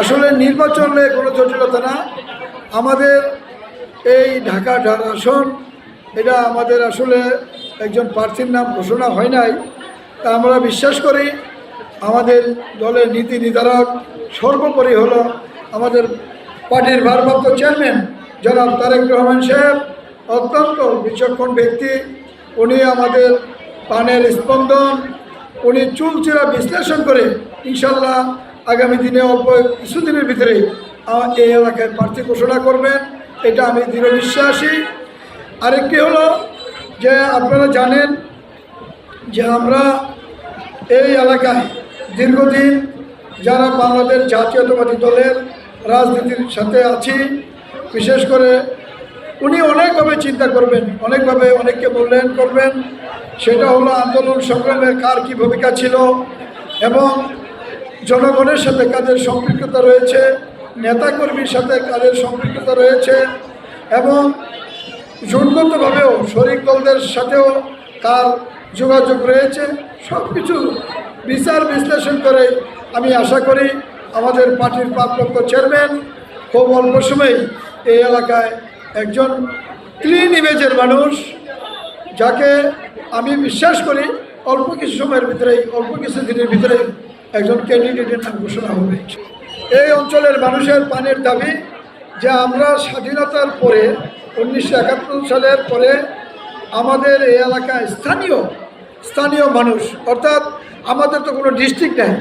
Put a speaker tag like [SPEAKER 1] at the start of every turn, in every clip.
[SPEAKER 1] আসলে নির্বাচনে কোনো জটিলতা না। আমাদের এই ঢাকা আসন, এটা আমাদের আসলে একজন প্রার্থীর নাম ঘোষণা হয় নাই। তা আমরা বিশ্বাস করি আমাদের দলের নীতি নির্ধারক সর্বোপরি হলো আমাদের পার্টির ভারপ্রাপ্ত চেয়ারম্যান জনাব তারেক রহমান সাহেব, অত্যন্ত বিচক্ষণ ব্যক্তি। উনি আমাদের পানের স্পন্দন, উনি চুলচিরা বিশ্লেষণ করে ইনশাল্লাহ আগামী দিনে অল্প কিছুদিনের ভিতরে এই এলাকায় প্রার্থী ঘোষণা করবেন, এটা আমি দৃঢ় বিশ্বাসী। আরেকটি হলো যে আপনারা জানেন যে আমরা এই এলাকায় দীর্ঘদিন যারা বাংলাদেশ জাতীয়তাবাদী দলের রাজনীতির সাথে আছি, বিশেষ করে উনি অনেকভাবে চিন্তা করবেন, অনেকভাবে অনেককে মূল্যায়ন করবেন। সেটা হলো আন্দোলন সংগ্রামের কার কী ভূমিকা ছিল এবং জনগণের সাথে কাদের সম্পৃক্ততা রয়েছে, নেতাকর্মীর সাথে কাদের সম্পৃক্ততা রয়েছে এবং জোটগতভাবেও শরিক দলদের সাথেও কার যোগাযোগ রয়েছে। সব কিছু বিচার বিশ্লেষণ করে আমি আশা করি আমাদের পার্টির প্রাপ্ত চেয়ারম্যান খুব অল্প সময়ে এই এলাকায় একজন ক্লিন ইমেজের মানুষ, যাকে আমি বিশ্বাস করি অল্প কিছু সময়ের ভিতরেই, অল্প কিছু দিনের ভিতরেই একজন ক্যান্ডিডেটের নাম ঘোষণা হবে। এই অঞ্চলের মানুষের পানের দাবি যে আমরা স্বাধীনতার পরে উনিশশো একাত্তর সালের পরে আমাদের এই এলাকায় স্থানীয় স্থানীয় মানুষ, অর্থাৎ আমাদের তো কোনো ডিস্ট্রিক্ট নেই।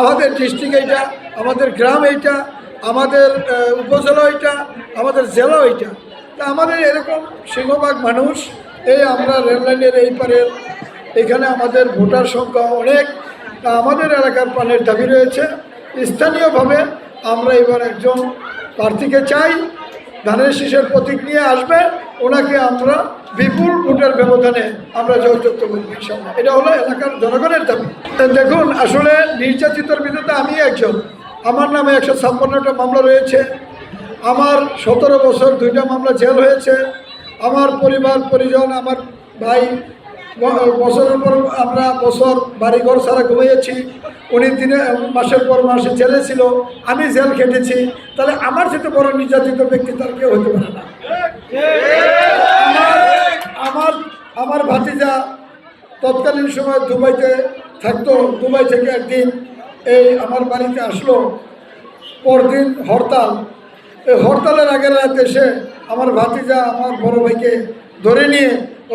[SPEAKER 1] আমাদের ডিস্ট্রিক্ট এইটা, আমাদের গ্রাম এইটা, আমাদের উপজেলা এইটা, আমাদের জেলা এইটা। তা আমাদের এরকম সিংহভাগ মানুষ, এই আমরা রেললাইনের এই পারের এখানে আমাদের ভোটার সংখ্যা অনেক। তা আমাদের এলাকার পানের দাবি রয়েছে। স্থানীয়ভাবে আমরা এবার একজন প্রার্থীকে চাই, ধানের শীষের প্রতীক নিয়ে আসবে, ওনাকে আমরা বিপুল ভোটের ব্যবধানে আমরা জয়যুক্ত করব এটা হলো এলাকার জনগণের দাবি। দেখুন, আসলে নির্যাতিতর বিরুদ্ধে আমি একজন। আমার নামে একশো ছাপ্পান্নটা মামলা রয়েছে। আমার সতেরো বছর দুইটা মামলা জেল হয়েছে। আমার পরিবার, পরিজন, আমার ভাই বছরের পর আমরা বছর বাড়িঘর সারা ঘুমিয়েছি। উনি দিনে মাসের পর মাসে জেলে ছিল, আমি জেল খেটেছি। তাহলে আমার সাথে বড় নির্যাতিত ব্যক্তি তার কেউ হতে পারে না। আমার আমার আমার ভাতিজা তৎকালীন সময় দুবাইতে থাকতো। দুবাই থেকে একদিন এই আমার বাড়িতে আসলো। পরদিন হরতাল। এই হরতালের আগের রাত এসে আমার ভাতিজা আমার বড় ভাইকে ধরে নিয়ে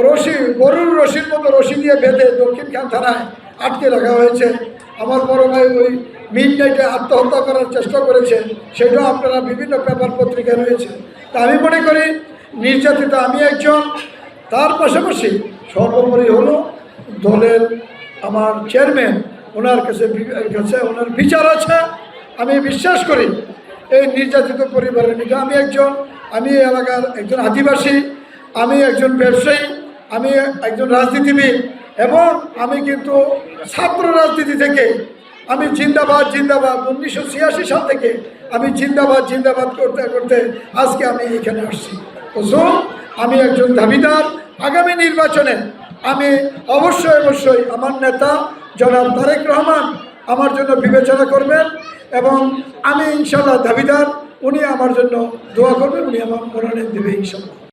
[SPEAKER 1] রশি, গরুর রশির মতো রশি দিয়ে বেঁধে দক্ষিণখান থানায় আটকে রাখা হয়েছে। আমার বড় ভাই ওই মিড নাইটে আত্মহত্যা করার চেষ্টা করেছে, সেটাও আপনারা বিভিন্ন পেপার পত্রিকায় রয়েছে। তা আমি মনে করি, নির্যাতিত আমি একজন, তার পাশাপাশি সর্বোপরি হলো দলের আমার চেয়ারম্যান, ওনার কাছে কাছে ওনার বিচার আছে। আমি বিশ্বাস করি, এই নির্যাতিত পরিবারের আমি একজন, আমি এলাকার একজন আদিবাসী, আমি একজন ব্যবসায়ী আমি একজন রাজনীতিবিদ এবং আমি কিন্তু ছাত্র রাজনীতি থেকে, আমি জিন্দাবাদ জিন্দাবাদ, উনিশশো ছিয়াশি সাল থেকে আমি জিন্দাবাদ জিন্দাবাদ করতে করতে আজকে আমি এখানে আসছি। তো আমি একজন দাবিদার। আগামী নির্বাচনে আমি অবশ্যই অবশ্যই আমার নেতা জনাব তারেক রহমান আমার জন্য বিবেচনা করবেন এবং আমি ইনশাল্লাহ দাবিদার, উনি আমার জন্য দোয়া করবেন, উনি আমার মনোনয়ন দেবে ইনশাল্লাহ